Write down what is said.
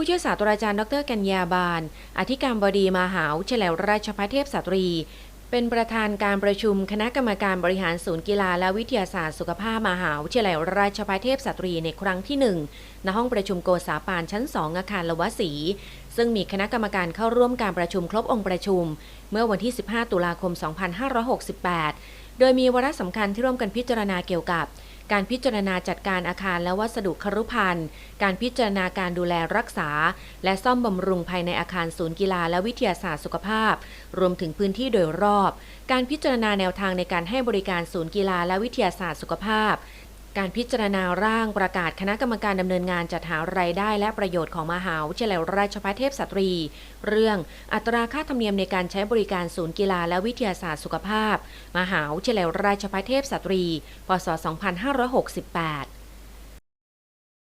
ผู้ช่วยศาสตราจารย์ดรกัญญาบาล อธิการบดีมหาวิทยาลัยราชภัฏเทพสตรี เป็นประธานการประชุมคณะกรรมการบริหารศูนย์กีฬาและวิทยาศาสตร์สุขภาพมหาวิทยาลัยราชภัฏเทพสตรีในครั้งที่ 1 ณห้องประชุมโกษาปานชั้น 2 อาคารละวสี ซึ่งมีคณะกรรมการเข้าร่วมการประชุมครบองค์ประชุม เมื่อวันที่ 15 ตุลาคม 2568 โดยมีวาระสำคัญที่ร่วมกันพิจารณาเกี่ยวกับ การพิจารณาจัดการอาคารและวัสดุครุภัณฑ์ การพิจารณาการดูแลรักษา และซ่อมบำรุงภายในอาคารศูนย์กีฬาและวิทยาศาสตร์สุขภาพ รวมถึงพื้นที่โดยรอบ การพิจารณาแนวทางในการให้บริการศูนย์กีฬาและวิทยาศาสตร์สุขภาพ การพิจารณาร่างประกาศคณะกรรมการดำเนินงานจัดหารายได้และประโยชน์ของมหาวิทยาลัยราชภัฏเทพสตรี เรื่องอัตราค่าธรรมเนียมในการใช้บริการศูนย์กีฬาและวิทยาศาสตร์สุขภาพ มหาวิทยาลัยราชภัฏเทพสตรี พศ 2568